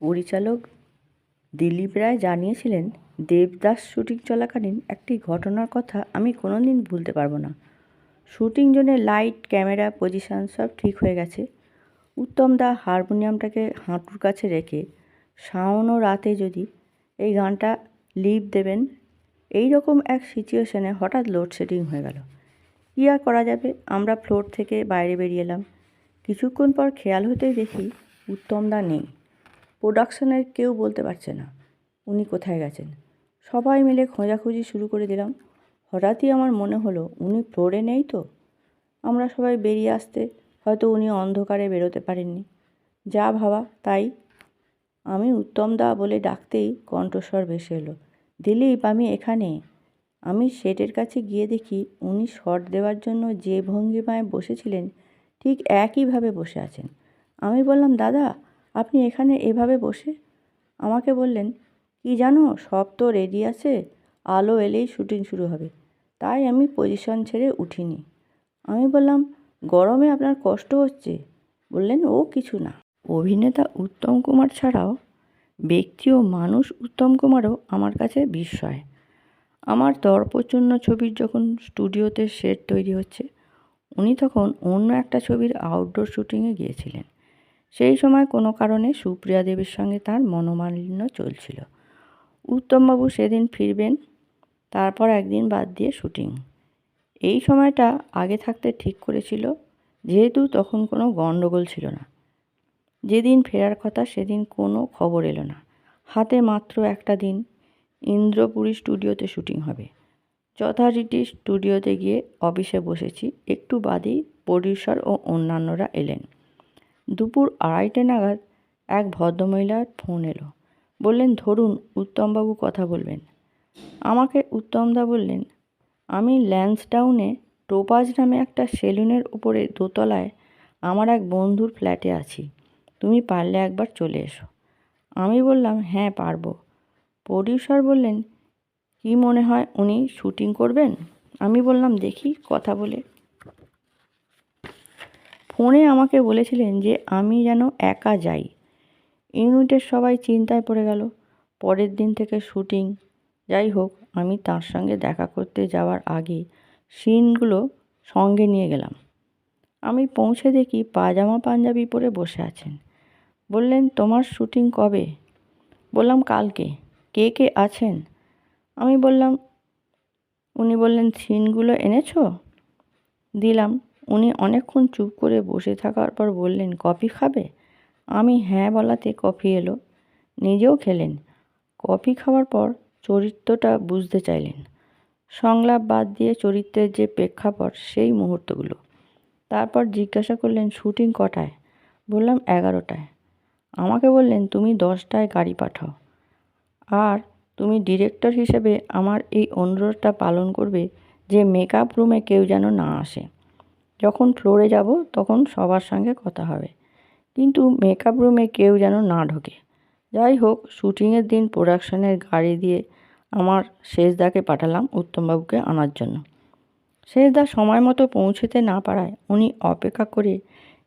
পরিচালক দিলীপ রায় জানিয়েছিলেন, দেবদাস শুটিং চলাকালীন একটি ঘটনার কথা আমি কোনো দিন ভুলতে পারব না। শুটিং জোনে লাইট, ক্যামেরা, পজিশান সব ঠিক হয়ে গেছে। উত্তম দা হারমোনিয়ামটাকে হাঁটুর কাছে রেখে শাওন ও রাতে যদি এই গানটা লিভ দেবেন, এই রকম এক সিচুয়েশনে হঠাৎ লোডশেডিং হয়ে গেল। কী আর করা যাবে? আমরা ফ্লোর থেকে বাইরে বেরিয়ে এলাম। কিছুক্ষণ পর খেয়াল হতেই দেখি উত্তম দা নেই। প্রোডাকশনের কেউ বলতে পারছে না, উনি কোথায় গেছেন? সবাই মিলে খোঁজাখুঁজি শুরু করে দিলাম। হঠাৎই আমার মনে হলো, উনি ফ্লোরে নেই তো? আমরা সবাই বেরিয়ে আসতে হয়তো উনি অন্ধকারে বেরোতে পারেননি। যা ভাবা, তাই। আমি উত্তম দা বলে ডাকতেই কণ্ঠস্বর ভেসে এলো। দিলীপ, আমি এখানে। আমি সেটের কাছে গিয়ে দেখি উনি শট দেওয়ার জন্য যে ভঙ্গিমায় বসেছিলেন, ঠিক একইভাবে বসে আছেন। আমি বললাম, দাদা আপনি এখানে এভাবে বসে আমাকে বললেন, কি জানো, সব তো রেডি আছে, আলো এলেই শুটিং শুরু হবে। তাই আমি পজিশন ছেড়ে উঠিনি। আমি বললাম, গরমে আপনার কষ্ট হচ্ছে? বললেন, ও কিছু না। অভিনেতা উত্তম কুমার ছাড়াও ব্যক্তি ও মানুষ উত্তম কুমারও আমার কাছে বিস্ময়। আমার দর্পচূর্ণ ছবির যখন স্টুডিওতে সেট তৈরি হচ্ছে, উনি তখন অন্য একটা ছবির আউটডোর শুটিংয়ে গিয়েছিলেন। সেই সময় কোনো কারণে সুপ্রিয়া দেবীর সঙ্গে তার মনোমালিন্য চলছিল। উত্তমবাবু সেদিন ফিরবেন, তারপর একদিন বাদ দিয়ে শুটিং। এই সময়টা আগে থাকতে ঠিক করেছিল, যেহেতু তখন কোনো গণ্ডগোল ছিল না। যেদিন ফেরার কথা সেদিন কোনো খবর এলো না। হাতে মাত্র একটা দিন, ইন্দ্রপুরী স্টুডিওতে শুটিং হবে। যথারীতি স্টুডিওতে গিয়ে অফিসে বসেছি, একটু বাদেই প্রডিউসার ও অন্যান্যরা এলেন। দুপুর আড়াইটে নাগাদ এক ভদ্রমহিলার ফোন এলো। বললেন, ধরুন, উত্তমবাবু কথা বলবেন। আমাকে উত্তমদা বললেন, আমি ল্যান্সডাউনে টোপাজ নামে একটা সেলুনের উপরে দোতলায় আমার এক বন্ধুর ফ্ল্যাটে আছি। তুমি পারলে একবার চলে এসো। আমি বললাম হ্যাঁ পারব। প্রডিউসার বললেন, কি মনে হয় উনি শুটিং করবেন? আমি বললাম, দেখি, কথা বলে। ফোনে আমাকে বলেছিলেন যে আমি যেন একা যাই। ইউনিটের সবাই চিন্তায় পড়ে গেল। পরের দিন থেকে শুটিং। যাই হোক, আমি তার সঙ্গে দেখা করতে যাওয়ার আগে সিনগুলো সঙ্গে নিয়ে গেলাম। আমি পৌঁছে দেখি পাজামা পাঞ্জাবি পরে বসে আছেন। বললেন, তোমার শুটিং কবে? বললাম, কালকে। কে কে আছেন? আমি বললাম, উনি বললেন, সিনগুলো এনেছো? দিলাম। উনি অনেকক্ষণ চুপ করে বসে থাকার পর বললেন, কফি খাবে? আমি হ্যাঁ বলাতে কফি এলো। নিজেও খেলেন। কফি খাওয়ার পর চরিত্রটা বুঝতে চাইলেন। সংলাপ বাদ দিয়ে চরিত্রের যে প্রেক্ষাপট, সেই মুহূর্তগুলো। তারপর জিজ্ঞাসা করলেন, শুটিং কটায়? বললাম, এগারোটায়। আমাকে বললেন, তুমি দশটায় গাড়ি পাঠাও। আর তুমি ডিরেক্টর হিসেবে আমার এই অনুরোধটা পালন করবে যে মেকআপ রুমে কেউ যেন না আসে। যখন ফ্লোরে যাব, তখন সবার সঙ্গে কথা হবে। কিন্তু মেকআপ রুমে কেউ যেন না ঢোকে। যাই হোক শুটিংয়ের দিন প্রোডাকশনের গাড়ি দিয়ে আমার শেষদাকে পাঠালাম উত্তমবাবুকে আনার জন্য। শেষদা সময় মতো পৌঁছতে না পারায় উনি অপেক্ষা করে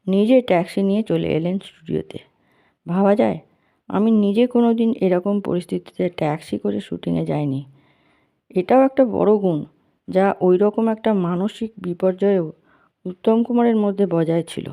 নিজে ট্যাক্সি নিয়ে চলে এলেন স্টুডিওতে ভাবা যায়, আমি নিজে কোনো দিন এরকম পরিস্থিতিতে ট্যাক্সি করে শুটিংয়ে যাইনি। এটাও একটা বড় গুণ, যা ওই রকম একটা মানসিক বিপর্যয়েও উত্তম কুমারের মধ্যে বজায় ছিল।